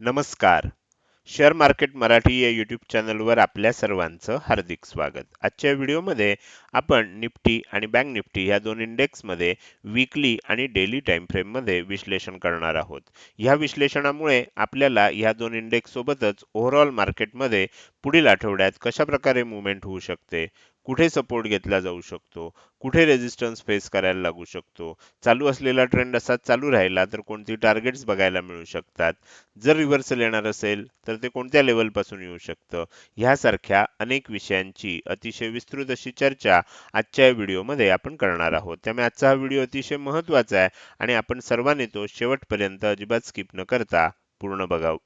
नमस्कार. Share market Marathi या YouTube चॅनलवर आपल्या सर्वांचं हार्दिक स्वागत. आजच्या व्हिडिओमध्ये आपण निफ्टी आणि बँक निफ्टी ह्या दोन इंडेक्समध्ये विकली आणि डेली टाइम फ्रेममध्ये विश्लेषण करणार आहोत. ह्या विश्लेषणामुळे आपल्याला ह्या दोन इंडेक्स सोबतच ओव्हरऑल मार्केटमध्ये पुढील आठवड्यात कशाप्रकारे मुवमेंट होऊ शकते? कुठे सपोर्ट घेतला जाऊ शकतो? कुठे रेजिस्टन्स फेस करायला लागू शकतो? चालू असलेला ट्रेंड असा चालू राहिला तर कोणती टार्गेट्स बघायला मिळू शकतात? जर रिव्हर्सल येणार असेल तर ते कोणत्या लेवलपासून येऊ शकतं? ह्यासारख्या अनेक विषयांची अतिशय विस्तृत अशी चर्चा आजच्या या व्हिडिओमध्ये आपण करणार आहोत. त्यामुळे आजचा हा व्हिडिओ अतिशय महत्त्वाचा आहे आणि आपण सर्वांनी तो शेवटपर्यंत अजिबात स्किप न करता पूर्ण बघावं.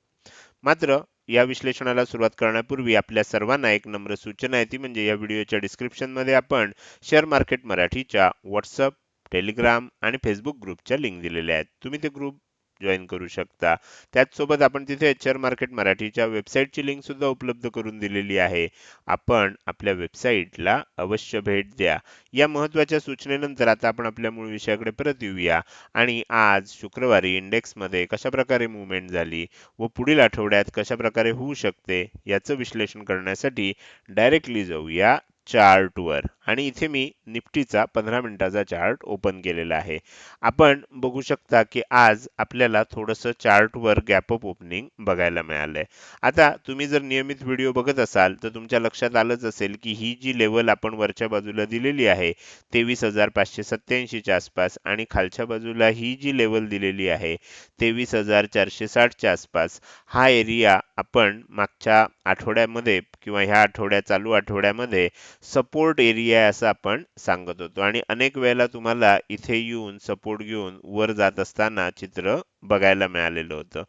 मात्र या विश्लेषणाला सुरुवात करण्यापूर्वी आपल्या सर्वांना एक नम्र सूचना आहे. ती म्हणजे या व्हिडिओच्या डिस्क्रिप्शनमध्ये आपण शेअर मार्केट मराठीच्या व्हॉट्सअप टेलिग्राम आणि फेसबुक ग्रुपच्या लिंक दिलेल्या आहेत. तुम्ही ते ग्रुप जॉईन करू शकता. त्याचसोबत आपण तिथे शेअर मार्केट मराठीच्या वेबसाईटची लिंक सुद्धा उपलब्ध करून दिलेली आहे. आपण आपल्या वेबसाईटला अवश्य भेट द्या. या महत्त्वाच्या सूचनेनंतर आता आपण आपल्या मूळ विषयाकडे परत येऊया. आणि आज शुक्रवारी इंडेक्समध्ये कशा प्रकारे मुवमेंट झाली व पुढील आठवड्यात कशाप्रकारे होऊ शकते याचं विश्लेषण करण्यासाठी डायरेक्टली जाऊया चार्टवर आणि इथे मी निफ्टीचा पंधरा मिनिटाचा चार्ट ओपन केलेला आहे. आपण बघू शकता की आज आपल्याला थोडंसं चार्टवर गॅपअप ओपनिंग बघायला मिळालंय. आता तुम्ही जर नियमित व्हिडिओ बघत असाल तर तुमच्या लक्षात आलंच असेल की ही जी लेवल आपण वरच्या बाजूला दिलेली आहे तेवीस हजार पाचशे सत्त्याऐंशीच्या आसपास आणि खालच्या बाजूला ही जी लेवल दिलेली आहे तेवीस हजार चारशे साठच्या आसपास हा एरिया आपण मागच्या आठवड्यामध्ये किंवा ह्या आठवड्या चालू आठवड्यामध्ये सपोर्ट एरिया आहे असं आपण सांगत होतो. आणि अनेक वेळेला तुम्हाला इथे येऊन सपोर्ट घेऊन वर जात असताना चित्र बघायला मिळालेलं होतं.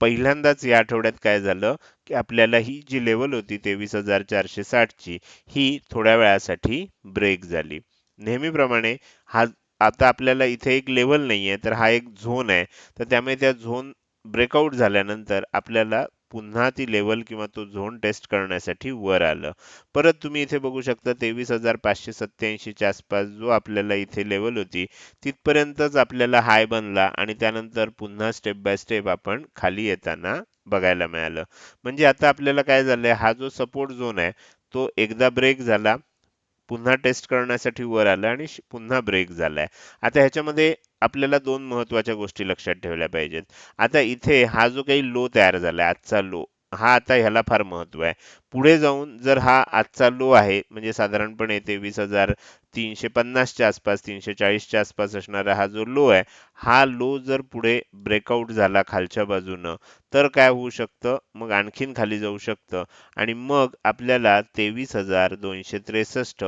पहिल्यांदाच या आठवड्यात काय झालं की आपल्याला ही जी लेवल होती तेवीस हजार चारशे साठची ही थोड्या वेळासाठी ब्रेक झाली. नेहमीप्रमाणे हा आता आपल्याला इथे एक लेवल नाही आहे तर हा एक झोन आहे. तर त्यामुळे त्या झोन ब्रेकआउट झाल्यानंतर आपल्याला पुन्हा ती लेवल किंवा तो झोन टेस्ट करण्यासाठी वर आलं. परत तुम्ही इथे बघू शकता तेवीस हजार पाचशे सत्याऐंशीच्या आसपास जो आपल्याला इथे लेवल होती तिथपर्यंतच आपल्याला हाय बनला आणि त्यानंतर पुन्हा स्टेप बाय स्टेप आपण खाली येताना बघायला मिळालं. म्हणजे आता आपल्याला काय झालंय हा जो सपोर्ट झोन आहे तो एकदा ब्रेक झाला पुन्हा टेस्ट करण्यासाठी वर आलं आणि पुन्हा ब्रेक झालाय. आता ह्याच्यामध्ये आपल्याला दोन महत्त्वाच्या गोष्टी लक्षात ठेवल्या पाहिजेत. आता इथे हा जो काही लो तयार झाला आजचा लो हा आता ह्याला फार महत्त्व आहे. पुढे जाऊन जर हा आजचा लो आहे म्हणजे साधारणपणे तेवीस हजार तीनशे पन्नासच्या आसपास तीनशे चाळीसच्या आसपास असणारा हा जो लो आहे हा लो जर पुढे ब्रेकआउट झाला खालच्या बाजूनं तर काय होऊ शकतं? मग आणखीन खाली जाऊ शकतं. आणि मग आपल्याला तेवीस हजार दोनशे त्रेसष्ट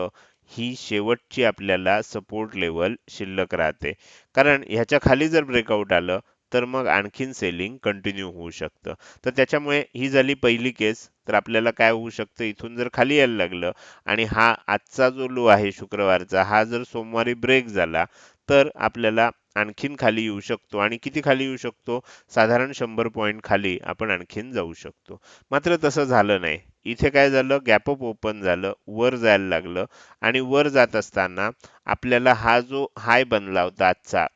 ही शेवटची आपल्याला सपोर्ट लेवल शिल्लक राहते. कारण ह्याच्या खाली जर ब्रेकआउट आलं तर मग आणखीन सेलिंग कंटिन्यू होऊ शकतं. तर त्याच्यामुळे ही झाली पहिली केस तर आपल्याला काय होऊ शकतं? इथून जर खाली यायला लागलं आणि हा आजचा जो लो आहे शुक्रवारचा हा जर सोमवारी ब्रेक झाला तर आपल्याला आणखीन खाली येऊ शकतो. आणि किती खाली येऊ शकतो? साधारण शंभर पॉईंट खाली आपण आणखीन जाऊ शकतो. मात्र तसं झालं नाही. इथे काय झालं? गॅप अप ओपन झालं. वर जायला लागलं. आणि वर जात असताना आपल्याला हा जो हाय बनला होता आजचा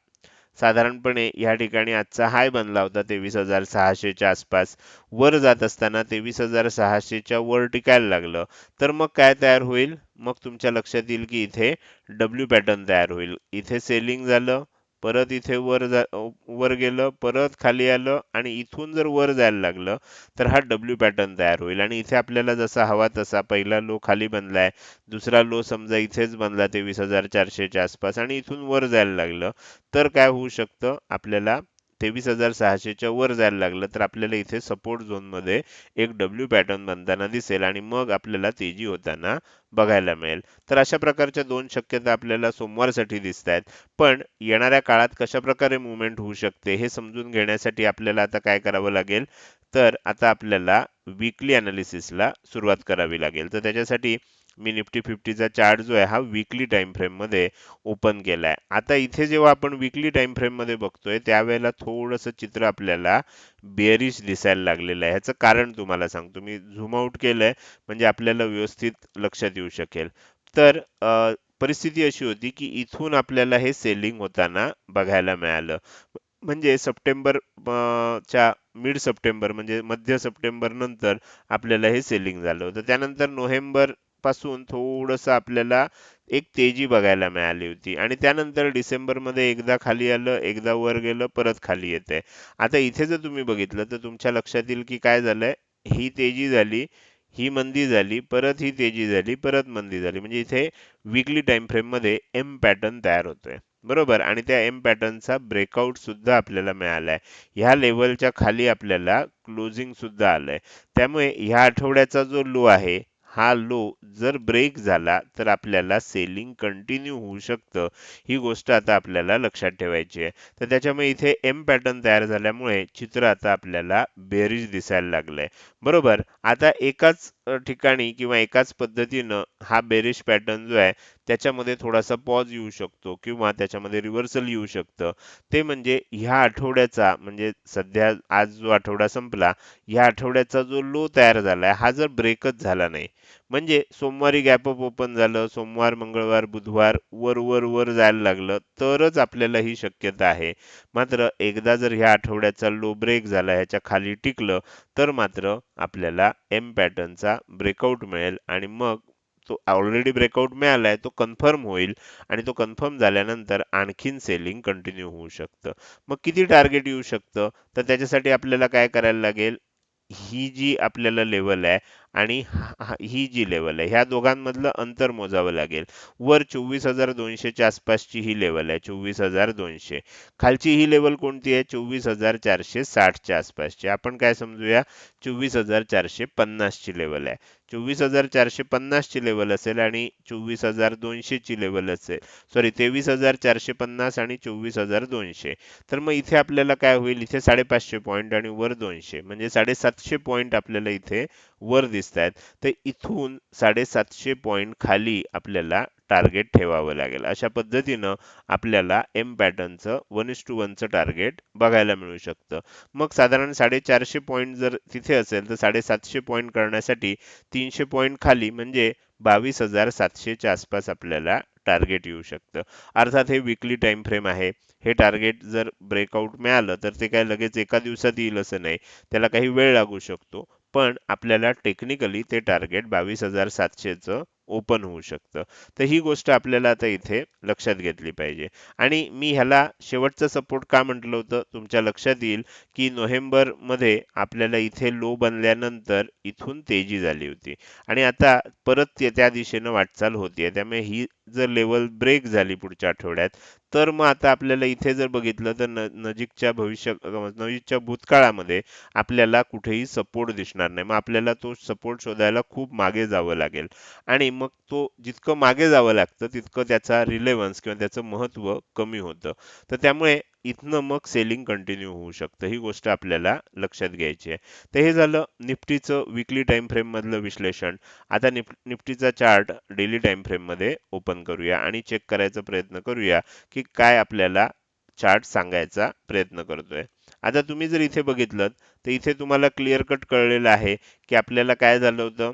साधारणपणे या ठिकाणी आजचा हाय बनला होता तेवीस हजार सहाशेच्या आसपास. वर जात असताना तेवीस हजार सहाशेच्या वर टिकायला लागलं. तर मग काय तयार होईल? मग तुमच्या लक्षात येईल की इथे डब्ल्यू पॅटर्न तयार होईल. इथे सेलिंग झालं. परत इथे वर जा वर गेलं परत खाली आलं आणि इथून जर वर जायला लागलं तर हा डब्ल्यू पॅटर्न तयार होईल. आणि इथे आपल्याला जसा हवा तसा पहिला लो खाली बनलाय दुसरा लो समजा इथेच बनला तेवीस हजार चारशेच्या आसपास आणि इथून वर जायला लागलं तर काय होऊ शकतं? आपल्याला तेवीस हजार सहाशेच्या वर जायला लागलं तर आपल्याला इथे सपोर्ट झोनमध्ये एक डब्ल्यू पॅटर्न बनताना दिसेल आणि मग आपल्याला तेजी होताना बघायला मिळेल. तर अशा प्रकारच्या दोन शक्यता आपल्याला सोमवारसाठी दिसत आहेत. पण येणाऱ्या काळात कशा प्रकारे मुवमेंट होऊ शकते हे समजून घेण्यासाठी आपल्याला आता काय करावं लागेल? तर आता आपल्याला वीकली अनालिसिसला सुरुवात करावी लागेल. तर त्याच्यासाठी मी निफ्टी फिफ्टीचा चार्ट जो आहे हा विकली टाइम फ्रेममध्ये ओपन केलाय. आता इथे जेव्हा आपण विकली टाइम फ्रेममध्ये बघतोय त्यावेळेला थोडंसं चित्र आपल्याला बेअरिश दिसायला लागलेलं आहे. ह्याचं कारण तुम्हाला सांगतो. मी झूम आउट केलंय म्हणजे आपल्याला व्यवस्थित लक्षात येऊ शकेल. तर परिस्थिती अशी होती की इथून आपल्याला हे सेलिंग होताना बघायला मिळालं. म्हणजे सप्टेंबर च्या मिड सप्टेंबर म्हणजे मध्य सप्टेंबर नंतर आपल्याला हे सेलिंग झालं होतं. त्यानंतर नोव्हेंबर पासून थोडंसं आपल्याला एक तेजी बघायला मिळाली होती. आणि त्यानंतर डिसेंबरमध्ये एकदा खाली आलं एकदा वर गेलं परत खाली येते. आता इथे जर तुम्ही बघितलं तर तुमच्या लक्षात येईल की काय झालंय? ही तेजी झाली ही मंदी झाली परत ही तेजी झाली परत मंदी झाली. म्हणजे इथे विकली टाइम फ्रेममध्ये एम पॅटर्न तयार होतोय. बरोबर? आणि त्या एम पॅटर्नचा ब्रेकआउट सुद्धा आपल्याला मिळालाय. ह्या लेवलच्या खाली आपल्याला क्लोजिंग सुद्धा आलंय. त्यामुळे ह्या आठवड्याचा जो लो आहे हा लो जर ब्रेक झाला तर आपल्याला सेलिंग कंटिन्यू होऊ शकतं. ही गोष्ट आता आपल्याला लक्षात ठेवायची आहे. तर त्याच्यामुळे इथे एम पॅटर्न तयार झाल्यामुळे चित्र आता आपल्याला बेरीज दिसायला लागलंय. बरोबर? आता एकाच ठिकाणी किंवा एकाच पद्धतीनं हा बेरिश पॅटर्न जो आहे त्याच्यामध्ये थोडासा पॉज येऊ शकतो किंवा त्याच्यामध्ये रिव्हर्सल येऊ शकतं. ते म्हणजे ह्या आठवड्याचा म्हणजे सध्या आज जो आठवडा संपला ह्या आठवड्याचा जो लो तयार झालाय हा जर ब्रेकच झाला नाही म्हणजे सोमवारी गॅप अप ओपन झालं सोमवार मंगळवार बुधवार वर वर वर जायला लागलं तरच आपल्याला ही शक्यता आहे. मात्र एकदा जर ह्या आठवड्याचा लो ब्रेक झाला ह्याच्या खाली टिकलं तर मात्र आपल्याला एम पॅटर्नचा ब्रेकआउट मिळेल आणि मग तो ऑलरेडी ब्रेकआउट मिळालाय तो कन्फर्म होईल आणि तो कन्फर्म झाल्यानंतर आणखीन सेलिंग कंटिन्यू होऊ शकतं. मग किती टार्गेट येऊ शकतं? तर त्याच्यासाठी आपल्याला काय करायला लागेल? ही जी आपल्याला लेवल आहे आणि हा- ही जी लेवल आहे ह्या दोघांमधलं अंतर मोजावं लागेल. वर चोवीस हजार दोनशेच्या आसपासची ही लेवल आहे चोवीस हजार दोनशे. खालची ही लेवल कोणती आहे? चोवीस हजार चारशे साठच्या आसपासची. आपण काय समजूया? चोवीस हजार चारशे पन्नासची लेवल आहे. चोवीस हजार चारशे पन्नासची लेवल असेल आणि चोवीस हजार दोनशेची लेवल असेल. सॉरी तेवीस हजार चारशे पन्नास आणि चोवीस हजार दोनशे. तर मग इथे आपल्याला काय होईल? इथे साडेपाचशे पॉईंट आणि वर दोनशे. म्हणजे साडेसातशे पॉईंट आपल्याला इथे वर दिसत आहेत तर इथून साडेसातशे पॉईंट खाली आपल्याला टार्गेट ठेवावं लागेल. अशा पद्धतीनं आपल्याला एम पॅटर्नचं वन इस टू वनचं टार्गेट बघायला मिळू शकतं. मग साधारण साडेचारशे पॉईंट जर तिथे असेल तर साडेसातशे पॉईंट करण्यासाठी तीनशे पॉईंट खाली म्हणजे बावीस हजार सातशेच्या आसपास आपल्याला टार्गेट येऊ शकतं. अर्थात हे विकली टाइम फ्रेम आहे. हे टार्गेट जर ब्रेकआउट मिळालं तर ते काय लगेच एका दिवसात येईल असं नाही. त्याला काही वेळ लागू शकतो. पण आपल्याला टेक्निकली ते टार्गेट बावीस हजार सातशेचं ओपन होऊ शकतं. तर ही गोष्ट आपल्याला आता इथे लक्षात घेतली पाहिजे. आणि मी ह्याला शेवटचा सपोर्ट का म्हटलं होतं? तुमच्या लक्षात येईल की नोव्हेंबरमध्ये आपल्याला इथे लो बनल्यानंतर इथून तेजी झाली होती. आणि आता परत त्या दिशेनं वाटचाल होतीये. त्यामुळे ही जर लेवल ब्रेक झाली पुढच्या आठवड्यात तर मग आता आपल्याला इथे जर बघितलं तर नजीकच्या भविष्य नजीकच्या भूतकाळामध्ये आपल्याला कुठेही सपोर्ट दिसणार नाही. मग आपल्याला तो सपोर्ट शोधायला खूप मागे जावं लागेल. आणि मग तो जितकं मागे जावं लागतं तितकं त्याचा रिलेव्हन्स किंवा त्याचं महत्त्व कमी होतं. तर त्यामुळे इथनं मग सेलिंग कंटिन्यू होऊ शकतं. ही गोष्ट आपल्याला लक्षात घ्यायची आहे. तर हे झालं निफ्टीचं विकली टाइम फ्रेम मधलं विश्लेषण. आता निफ निफ्टीचा चार्ट डेली टाइम फ्रेममध्ये ओपन करूया आणि चेक करायचा प्रयत्न करूया की काय आपल्याला चार्ट सांगायचा प्रयत्न करतोय. आता तुम्ही जर इथे बघितलं तर इथे तुम्हाला क्लिअर कट कळलेलं आहे की आपल्याला काय झालं होतं?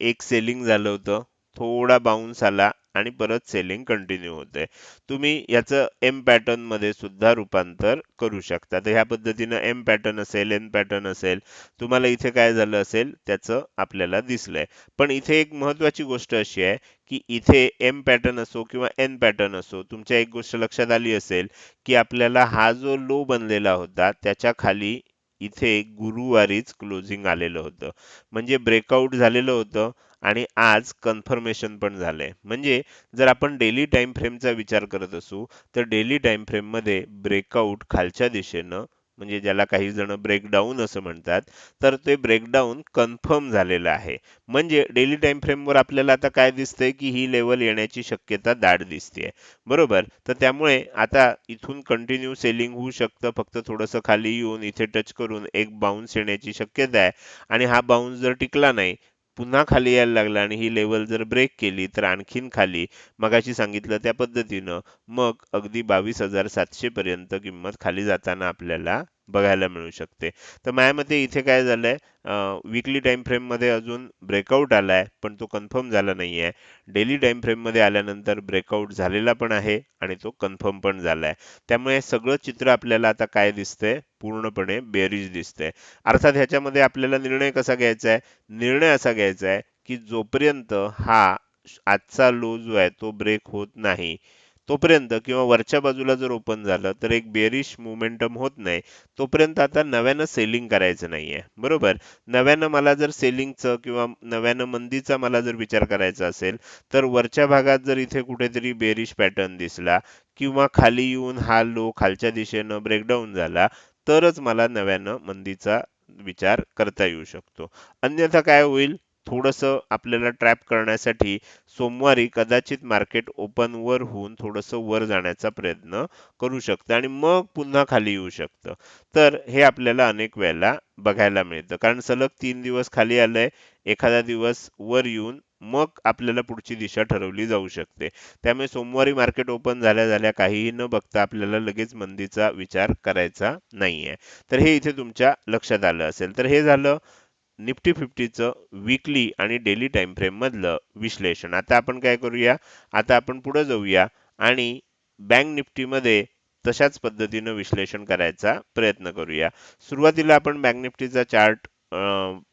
एक सेलिंग झालं होतं. थोडा बाउन्स आला आणि परत सेलिंग कंटिन्यू होते. तुम्ही याचं एम पॅटर्नमध्ये सुद्धा रूपांतर करू शकता. तर ह्या पद्धतीनं एम पॅटर्न असेल एन पॅटर्न असेल तुम्हाला इथे काय झालं असेल त्याचं आपल्याला दिसलंय. पण इथे एक महत्वाची गोष्ट अशी आहे की इथे एम पॅटर्न असो किंवा एन पॅटर्न असो तुमच्या एक गोष्ट लक्षात आली असेल की आपल्याला हा जो लो बनलेला होता त्याच्याखाली इथे गुरुवारीच क्लोजिंग आलेलं होतं. म्हणजे ब्रेकआउट झालेलं होतं. आणि आज कन्फर्मेशन पण झालंय. म्हणजे जर आपण डेली टाइम फ्रेमचा विचार करत असू तर डेली टाइम फ्रेममध्ये ब्रेकआउट खालच्या दिशेनं म्हणजे ज्याला काही जण ब्रेकडाऊन असं म्हणतात तर ते ब्रेकडाऊन कन्फर्म झालेलं आहे. म्हणजे डेली टाइम फ्रेमवर आपल्याला आता काय दिसतंय की ही लेवल येण्याची शक्यता दाट दिसते बरोबर? तर त्यामुळे आता इथून कंटिन्यू सेलिंग होऊ शकतं फक्त थोडंसं खाली येऊन इथे टच करून एक बाउन्स येण्याची शक्यता आहे. आणि हा बाउन्स जर टिकला नाही पुन्हा खाली यायला लागला आणि ही लेवल जर ब्रेक केली तर आणखीन खाली मगाशी सांगितलं त्या पद्धतीनं मग अगदी बावीस हजार सातशे पर्यंत किंमत खाली जाताना आपल्याला बघायला मिळू शकते. तर माझ्या मते इथे काय झालंय विकली टाइम फ्रेममध्ये अजून ब्रेकआउट आलाय पण तो कन्फर्म झाला नाहीये. डेली टाइम फ्रेममध्ये आल्यानंतर ब्रेकआउट झालेला पण आहे आणि तो कन्फर्म पण झालाय. त्यामुळे सगळं चित्र आपल्याला आता काय दिसतंय? पूर्णपणे बेरीज दिसतंय. अर्थात ह्याच्यामध्ये आपल्याला निर्णय कसा घ्यायचा आहे निर्णय असा घ्यायचा आहे की जोपर्यंत हा आजचा लो जो आहे तो ब्रेक होत नाही तोपर्यंत किंवा वरच्या बाजूला जर ओपन झालं तर एक बेरिश मुवमेंटम होत नाही. तोपर्यंत आता नव्यानं सेलिंग करायचं नाहीये. बरोबर? नव्यानं मला जर सेलिंगचं किंवा नव्यानं मंदीचा मला जर विचार करायचा असेल तर वरच्या भागात जर इथे कुठेतरी बेरिश पॅटर्न दिसला किंवा खाली येऊन हा लो खालच्या दिशेनं ब्रेकडाऊन झाला तरच मला नव्यानं मंदीचा विचार करता येऊ शकतो. अन्यथा काय होईल? थोडंसं आपल्याला ट्रॅप करण्यासाठी सोमवारी कदाचित मार्केट ओपन वर होऊन थोडंसं वर जाण्याचा प्रयत्न करू शकतं आणि मग पुन्हा खाली येऊ शकतं. तर हे आपल्याला अनेक वेळेला बघायला मिळतं. कारण सलग तीन दिवस खाली आलंय एखादा दिवस वर येऊन मग आपल्याला पुढची दिशा ठरवली जाऊ शकते. त्यामुळे सोमवारी मार्केट ओपन झाल्या झाल्या काहीही न बघता आपल्याला लगेच मंदीचा विचार करायचा नाहीये. तर हे इथे तुमच्या लक्षात आलं असेल. तर हे झालं निफ्टी फिफ्टीचं विकली आणि डेली टाइम फ्रेम मधलं विश्लेषण. आता आपण काय करूया? आता आपण पुढे जाऊया आणि बँक निफ्टीमध्ये तशाच पद्धतीनं विश्लेषण करायचा प्रयत्न करूया. सुरुवातीला आपण बँक निफ्टीचा चार्ट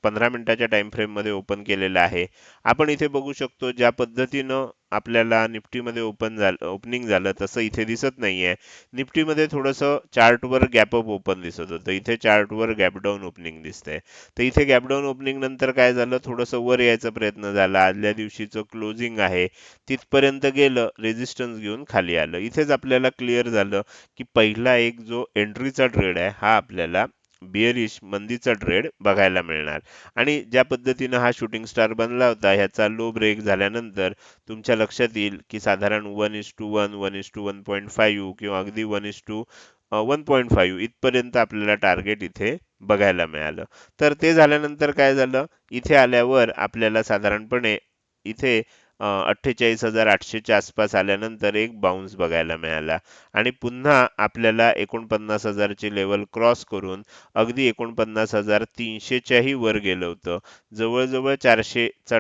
पंधरा मिनिटाच्या टाइम फ्रेममध्ये ओपन केलेलं आहे. आपण इथे बघू शकतो ज्या पद्धतीनं आपल्याला निफ्टीमध्ये ओपन झालं ओपनिंग झालं तसं इथे दिसत नाही आहे निफ्टीमध्ये थोडंसं चार्टवर गॅपअप ओपन दिसत होतं. इथे चार्टवर गॅपडाऊन ओपनिंग दिसतंय. तर इथे गॅपडाऊन ओपनिंग नंतर काय झालं? थोडंसं वर यायचा प्रयत्न झाला. आदल्या दिवशीचं क्लोजिंग आहे. तिथपर्यंत गेलं रेजिस्टन्स घेऊन खाली आलं. इथेच आपल्याला क्लिअर झालं की पहिला एक जो एंट्रीचा ट्रेड आहे हा आपल्याला बिअरिश मंदीचा ट्रेड बघायला मिळणार. आणि ज्या पद्धतीनं हा शूटिंग स्टार बनला होता ह्याचा लो ब्रेक झाल्यानंतर तुमच्या लक्षात येईल की साधारण one is to one one is to one point five किंवा अगदी one is to one point five इथपर्यंत आपल्याला टार्गेट इथे बघायला मिळालं. तर ते झाल्यानंतर काय झालं? इथे आल्यावर आपल्याला साधारणपणे इथे अठ्ठेचाळीस हजार आठशेच्या आसपास आल्यानंतर एक बाउन्स बघायला मिळाला. आणि पुन्हा आपल्याला एकोणपन्नास हजारची लेवल क्रॉस करून अगदी एकोणपन्नास हजार तीनशेच्याही वर गेलं होतं. जवळजवळ चारशेचा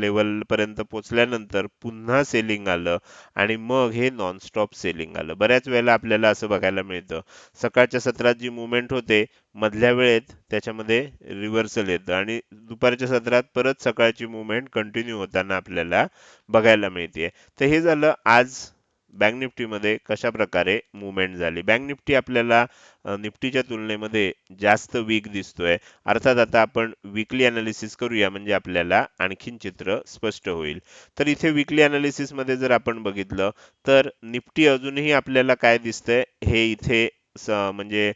लेवल पर्यंत पोचल्यानंतर पुन्हा सेलिंग आलं आणि मग हे नॉनस्टॉप सेलिंग आलं. बऱ्याच वेळेला आपल्याला असं बघायला मिळतं. सकाळच्या सत्रात जी मुवमेंट होते मधल्या वेळेत त्याच्यामध्ये रिव्हर्सल येतं. आणि दुपारच्या सत्रात परत सकाळची मुवमेंट कंटिन्यू होताना आपल्याला बघायला मिळते तर हे झालं आज बँक निफ्टीमध्ये कशा प्रकारे मुवमेंट झाली. बँक निफ्टी आपल्याला निफ्टीच्या तुलनेमध्ये जास्त वीक दिसतोय. अर्थात आता आपण विकली अनालिसिस करूया म्हणजे आपल्याला आणखीन चित्र स्पष्ट होईल. तर इथे विकली अनालिसिसमध्ये जर आपण बघितलं तर निफ्टी अजूनही आपल्याला काय दिसतंय? हे इथे म्हणजे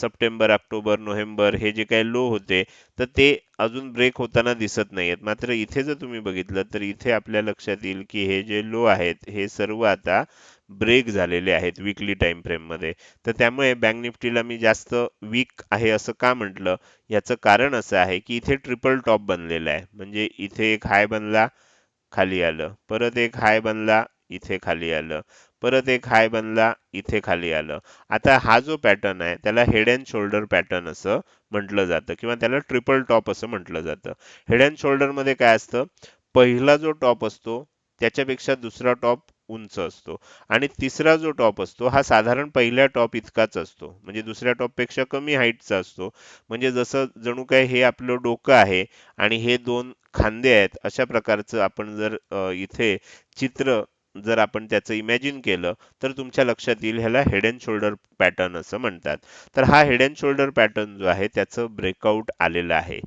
सप्टेंबर ऑक्टोबर नोव्हेंबर हे जे काही लो होते तर ते अजून ब्रेक होताना दिसत नाहीयेत. मात्र इथे जर तुम्ही बघितलं तर इथे आपल्या लक्षात येईल की हे जे लो आहेत हे सर्व आता ब्रेक झालेले आहेत विकली टाइम फ्रेममध्ये. तर त्यामुळे बँक निफ्टीला मी जास्त वीक आहे असं का म्हटलं? याचं कारण असं आहे की इथे ट्रिपल टॉप बनलेला आहे. म्हणजे इथे एक हाय बनला खाली आलं. परत एक हाय बनला इथे खाली आलं. परत एक हाय बनला इथे खाली आलं. आता हा जो पॅटर्न आहे त्याला हेड अँड शोल्डर पॅटर्न असं म्हटलं जातं किंवा त्याला ट्रिपल टॉप असं म्हटलं जातं. हेड अँड शोल्डरमध्ये काय असतं? पहिला जो टॉप असतो त्याच्यापेक्षा दुसरा टॉप उंच असतो. आणि तिसरा जो टॉप असतो हा साधारण पहिल्या टॉप इतकाच असतो. म्हणजे दुसऱ्या टॉपपेक्षा कमी हाईटचा असतो. म्हणजे जसं जणू काय हे आपलं डोकं आहे आणि हे दोन खांदे आहेत अशा प्रकारचं आपण जर इथे चित्र जर आपण त्याचं इमॅजिन केलं तर तुमच्या लक्षात येईल ह्याला हेड अँड शोल्डर पॅटर्न असं म्हणतात. तर हा हेड अँड शोल्डर पॅटर्न जो आहे त्याचं ब्रेकआउट आलेलं आहे.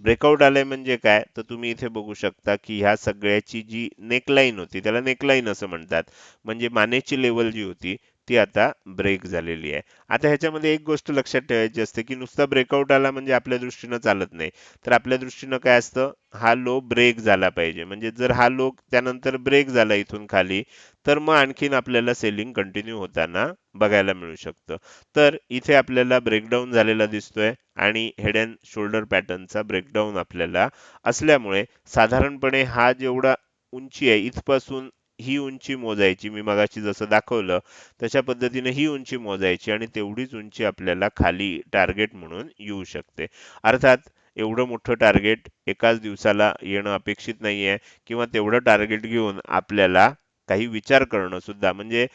ब्रेकआउट आलंय म्हणजे काय? तर तुम्ही इथे बघू शकता की ह्या सगळ्याची जी नेकलाईन होती त्याला नेकलाईन असं म्हणतात. म्हणजे मानेची लेवल जी होती ती आता ब्रेक झालेली आहे. आता ह्याच्यामध्ये एक गोष्ट लक्षात ठेवायची असते की नुसता ब्रेकआउट आला म्हणजे आपल्या दृष्टीनं चालत नाही. तर आपल्या दृष्टीनं काय असतं? हा लो ब्रेक झाला पाहिजे. म्हणजे जर हा लो त्यानंतर ब्रेक झाला इथून खाली तर मग आणखीन आपल्याला सेलिंग कंटिन्यू होताना बघायला मिळू शकतं. तर इथे आपल्याला ब्रेकडाऊन झालेला दिसतोय आणि हेड अँड शोल्डर पॅटर्नचा ब्रेकडाऊन आपल्याला असल्यामुळे साधारणपणे हा जेवढा उंची आहे इथपासून ही उंची मोजायची मी मगाशी जसं दाखवलं तशा पद्धतीने ही उंची मोजायची आणि तेवढीच उंची आपल्याला खाली टार्गेट म्हणून येऊ शकते. अर्थात एवढं मोठं टार्गेट एकाच दिवसाला येणं अपेक्षित नाहीये किंवा तेवढं टार्गेट घेऊन आपल्याला काही विचार करणं सुद्धा म्हणजे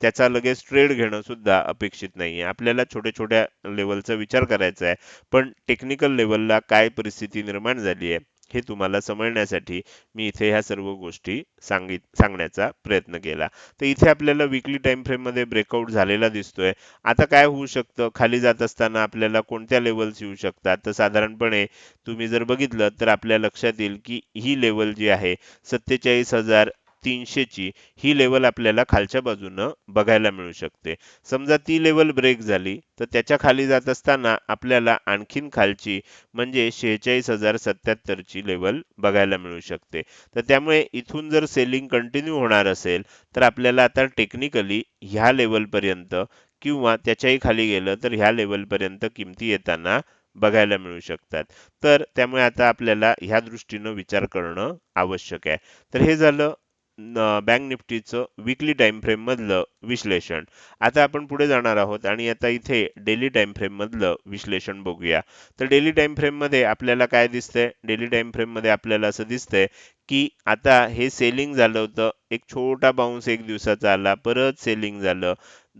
त्याचा लगेच ट्रेड घेणं सुद्धा अपेक्षित नाहीये. आपल्याला छोट्या छोट्या लेवलचा विचार करायचा आहे पण टेक्निकल लेवलला काय परिस्थिती निर्माण झाली आहे हे तुम्हाला समजण्यासाठी मी इथे ह्या सर्व गोष्टी सांगित सांगण्याचा प्रयत्न केला. तर इथे आपल्याला विकली टाइम फ्रेममध्ये ब्रेकआउट झालेला दिसतोय. आता काय होऊ शकतं? खाली जात असताना आपल्याला कोणत्या लेवल्स येऊ शकतात? तर साधारणपणे तुम्ही जर बघितलं तर आपल्या लक्षात येईल की ही लेवल जी आहे सत्तेचाळीस हजार तीनशेची ही लेवल आपल्याला खालच्या बाजूनं बघायला मिळू शकते. समजा ती लेवल ब्रेक झाली तर त्याच्याखाली जात असताना आपल्याला आणखीन खालची म्हणजे शेहेचाळीस हजार सत्याहत्तरची लेवल बघायला मिळू शकते. तर त्यामुळे इथून जर सेलिंग कंटिन्यू होणार असेल तर आपल्याला आता टेक्निकली ह्या लेवलपर्यंत किंवा त्याच्याही खाली गेलं तर ह्या लेवलपर्यंत किमती येताना बघायला मिळू शकतात. तर त्यामुळे आता आपल्याला ह्या दृष्टीनं विचार करणं आवश्यक आहे. तर हे झालं. बँक निफ्टीचं विकली टाइम फ्रेम मधलं विश्लेषण. आता आपण पुढे जाणार आहोत आणि आता इथे डेली टाइम फ्रेम मधलं विश्लेषण बघूया. तर डेली टाइम फ्रेममध्ये आपल्याला काय दिसतंय? डेली टाइम फ्रेममध्ये आपल्याला असं दिसतंय की आता हे सेलिंग झालं होतं. एक छोटा बाउन्स एक दिवसाचा आला परत सेलिंग झालं.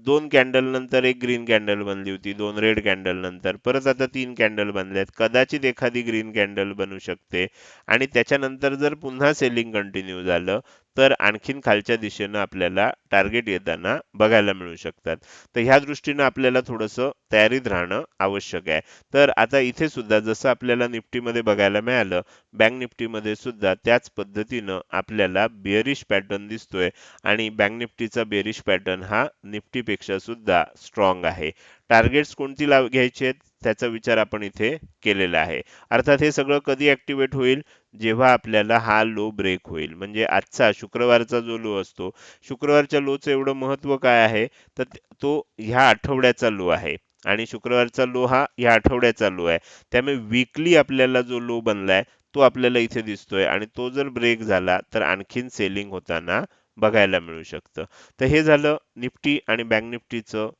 दोन कॅन्डल नंतर एक ग्रीन कॅन्डल बनली होती दोन रेड कॅन्डल नंतर. परत आता तीन कॅन्डल बनल्यात कदाचित एखादी ग्रीन कॅन्डल बनू शकते. आणि त्याच्यानंतर जर पुन्हा सेलिंग कंटिन्यू झालं तर आणखीन खालच्या दिशेनं आपल्याला टार्गेट येताना बघायला मिळू शकतात. तर ह्या दृष्टीनं आपल्याला थोडंसं तयारीत राहणं आवश्यक आहे. तर आता इथे सुद्धा जसं आपल्याला निफ्टीमध्ये बघायला मिळालं बँक निफ्टीमध्ये सुद्धा त्याच पद्धतीनं आपल्याला बेअरिश पॅटर्न दिसतोय आणि बँक निफ्टीचा बेअरिश पॅटर्न हा निफ्टीपेक्षा सुद्धा स्ट्रॉंग आहे. टार्गेट्स कोणती लाव घ्यायचे आहेत? त्याचा विचार आपण इथे केलेला आहे. अर्थात हे सगळं कधी ॲक्टिवेट होईल? जेव्हा आपल्याला हा लो ब्रेक होईल म्हणजे आजचा शुक्रवारचा जो लो असतो शुक्रवारच्या लोचं एवढं महत्त्व काय आहे? तर तो ह्या आठवड्याचा लो आहे आणि शुक्रवारचा लो हा या आठवड्याचा लो आहे. त्यामुळे वीकली आपल्याला जो लो बनलाय तो आपल्याला इथे दिसतोय आणि तो जर ब्रेक झाला तर आणखीन सेलिंग होताना बघायला मिळू शकतं. तर हे झालं निफ्टी आणि बँक निफ्टीचं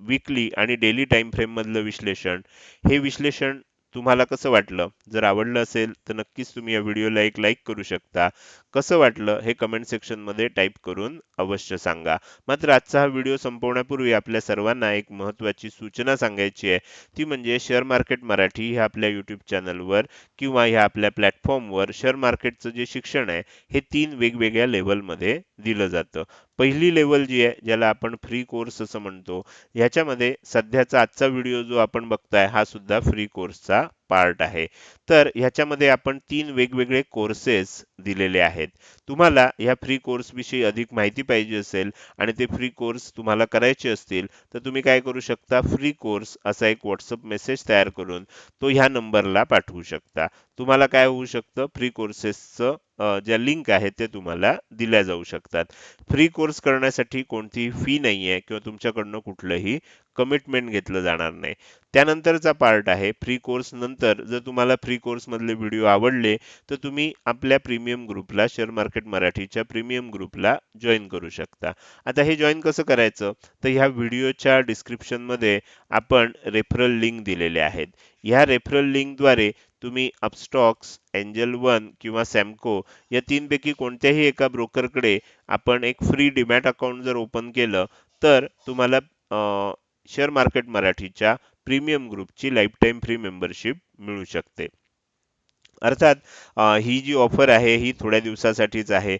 वीकली आणि डेली टाइम फ्रेम मधलं विश्लेषण. हे विश्लेषण तुम्हाला कसं वाटलं? जर आवडलं असेल तर नक्कीच तुम्ही या व्हिडिओला एक लाईक करू शकता. कसं वाटलं हे कमेंट सेक्शनमध्ये टाईप करून अवश्य सांगा. मात्र आजचा हा व्हिडिओ संपवण्यापूर्वी आपल्या सर्वांना एक महत्त्वाची सूचना सांगायची आहे. ती म्हणजे शेअर मार्केट मराठी ह्या आपल्या यूट्यूब चॅनलवर किंवा ह्या आपल्या प्लॅटफॉर्मवर शेअर मार्केटचं जे शिक्षण आहे हे तीन वेगवेगळ्या लेवलमध्ये दिलं जातं. पहिली लेवल जी आहे ज्याला आपण फ्री कोर्स असं म्हणतो ह्याच्यामध्ये सध्याचा आजचा व्हिडिओ जो आपण बघताय हा सुद्धा फ्री कोर्सचा पार्ट आहे. तर ह्याच्यामध्ये आपण तीन वेगवेगळे कोर्सेस दिलेले आहेत. तुम्हाला ह्या फ्री कोर्स विषयी अधिक माहिती पाहिजे असेल आणि ते फ्री कोर्स तुम्हाला करायचे असतील तर तुम्ही काय करू शकता? फ्री कोर्स असा एक व्हॉट्सअप मेसेज तयार करून तो ह्या नंबरला पाठवू शकता. तुम्हाला काय होऊ शकतं? फ्री कोर्सेसचं ज्या लिंक आहेत ते तुम्हाला दिल्या जाऊ शकतात. फ्री कोर्स करण्यासाठी कोणतीही फी नाही आहे किंवा तुमच्याकडनं कुठलंही कमिटमेंट घेतलं जाणार नाही. त्यानंतरचा पार्ट आहे फ्री कोर्स नंतर जर तुम्हाला फ्री कोर्समधले व्हिडिओ आवडले तर तुम्ही आपल्या प्रीमियम ग्रुपला शेअर मार्केट मराठीच्या प्रीमियम ग्रुपला जॉईन करू शकता. आता हे जॉईन कसं करायचं? तर ह्या व्हिडिओच्या डिस्क्रिप्शनमध्ये आपण रेफरल लिंक दिलेले आहेत. ह्या रेफरल लिंकद्वारे तुम्ही अपस्टॉक्स एंजल वन किंवा सॅमको या तीनपैकी कोणत्याही एका ब्रोकरकडे आपण एक फ्री डिमॅट अकाउंट जर ओपन केलं तर तुम्हाला शेअर मार्केट मराठीच्या प्रीमियम ग्रुपची लाईफ टाईम फ्री मेंबरशिप मिळू शकते. अर्थात ही जी ऑफर आहे ही थोड्या दिवसासाठीच आहे.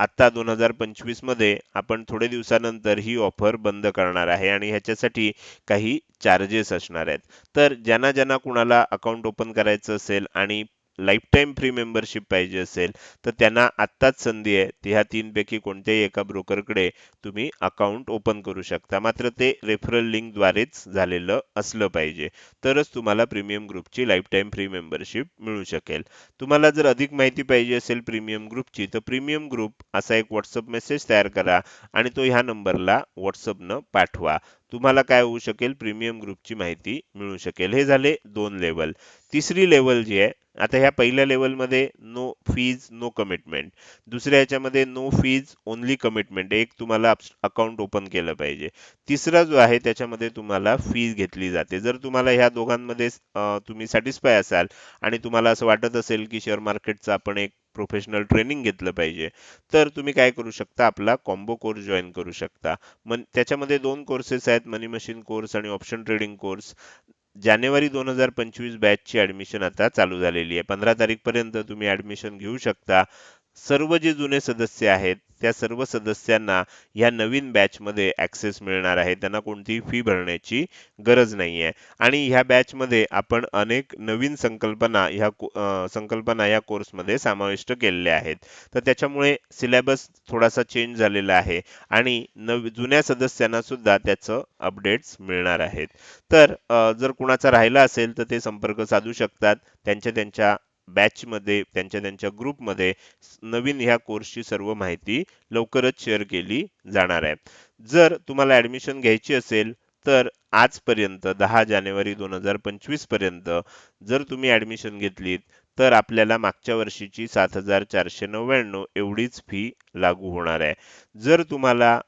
आता दोन हजार पंचवीसमध्ये आपण थोड्या दिवसानंतर ही ऑफर बंद करणार आहे आणि ह्याच्यासाठी काही चार्जेस असणार आहेत. तर ज्यांना ज्यांना कुणाला अकाउंट ओपन करायचं असेल आणि लाईफ टाईम फ्री मेंबरशिप पाहिजे असेल तर त्यांना आत्ताच संधी आहे. ती ह्या तीनपैकी कोणत्याही एका ब्रोकरकडे तुम्ही अकाउंट ओपन करू शकता. मात्र ते रेफरल लिंकद्वारेच झालेलं असलं पाहिजे. तरच तुम्हाला प्रीमियम ग्रुपची लाईफ टाईम फ्री मेंबरशिप मिळू शकेल. तुम्हाला जर अधिक माहिती पाहिजे असेल प्रीमियम ग्रुपची तर प्रीमियम ग्रुप असा एक व्हॉट्सअप मेसेज तयार करा आणि तो ह्या नंबरला व्हॉट्सअपनं पाठवा. तुम्हाला काय होऊ शकेल? प्रीमियम ग्रुपची माहिती मिळू शकेल. हे झाले दोन लेवल तिसरी लेवल जी आहे आता ह्या पहिल्या लेवलमध्ये नो फीज नो कमिटमेंट दुसऱ्या ह्याच्यामध्ये नो फीज ओनली कमिटमेंट एक तुम्हाला अकाउंट ओपन केलं पाहिजे. तिसरा जो आहे त्याच्यामध्ये तुम्हाला फीज घेतली जाते. जर तुम्हाला ह्या दोघांमध्ये तुम्ही सॅटिस्फाय असाल आणि तुम्हाला असं वाटत असेल की शेअर मार्केटचं आपण एक प्रोफेशनल ट्रेनिंग घेतलं पाहिजे. तर तुम्ही काय करू शकता? आपला कॉम्बो कोर्स जॉईन करू शकता. मन त्याच्यामध्ये दोन कोर्सेस आहेत मनी मशीन कोर्स आणि ऑप्शन ट्रेडिंग कोर्स जानेवारी दोन हजार पंचवीस बॅचची ऍडमिशन आता चालू झालेली आहे. पंधरा तारीखपर्यंत तुम्ही ऍडमिशन घेऊ शकता. सर्व जे जुने सदस्य आहेत त्या सर्व सदस्यांना ह्या नवीन बॅचमध्ये ॲक्सेस ऍक्सेस मिळणार आहे. त्यांना कोणतीही फी भरण्याची गरज नाहीये. आणि ह्या बॅचमध्ये आपण अनेक नवीन संकल्पना ह्या संकल्पना या कोर्समध्ये समाविष्ट केलेल्या आहेत. तर त्याच्यामुळे सिलेबस थोडासा चेंज झालेला आहे आणि नव जुन्या सदस्यांना सुद्धा त्याचं अपडेट्स मिळणार आहेत. तर जर कुणाचा राहिला असेल तर ते संपर्क साधू शकतात. त्यांच्या त्यांच्या बॅचमध्ये त्यांच्या त्यांच्या ग्रुपमध्ये नवीन ह्या कोर्सची सर्व माहिती लवकरच शेअर केली जाणार आहे. जर तुम्हाला ॲडमिशन घ्यायची असेल तर आजपर्यंत दहा जानेवारी दोन हजार पंचवीसपर्यंत जर तुम्ही ॲडमिशन घेतलीत तर आपल्याला मागच्या वर्षीची सात हजार चारशे नव्याण्णव एवढीच फी लागू होणार आहे. जर तुम्हाला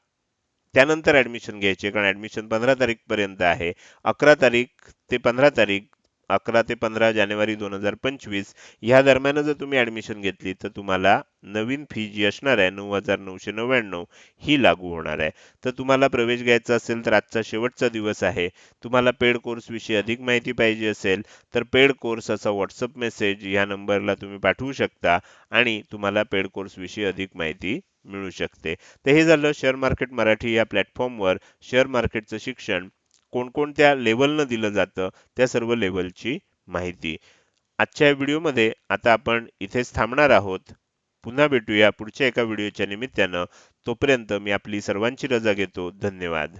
त्यानंतर ॲडमिशन घ्यायचे कारण ॲडमिशन पंधरा तारीखपर्यंत आहे अकरा तारीख ते पंधरा तारीख अकरा ते पंधरा जानेवारी दोन हजार पंचवीस. ह्या दरम्यान जर तुम्ही ऍडमिशन घेतली तर तुम्हाला नवीन फी जी असणार आहे नऊ हजार नऊशे नव्याण्णव ही लागू होणार आहे. तर तुम्हाला प्रवेश घ्यायचा असेल तर आजचा शेवटचा दिवस आहे. तुम्हाला पेड कोर्स विषयी अधिक माहिती पाहिजे असेल तर पेड कोर्स असा व्हॉट्सअप मेसेज या नंबरला तुम्ही पाठवू शकता आणि तुम्हाला पेड कोर्स विषयी अधिक माहिती मिळू शकते. तर हे झालं शेअर मार्केट मराठी या प्लॅटफॉर्मवर शेअर मार्केटचं शिक्षण कोणकोणत्या लेवलनं दिलं जातं त्या सर्व लेवलची माहिती. आजच्या व्हिडिओमध्ये आता आपण इथेच थांबणार आहोत. पुन्हा भेटूया पुढच्या एका व्हिडिओच्या निमित्तानं. तोपर्यंत मी आपली सर्वांची रजा घेतो. धन्यवाद.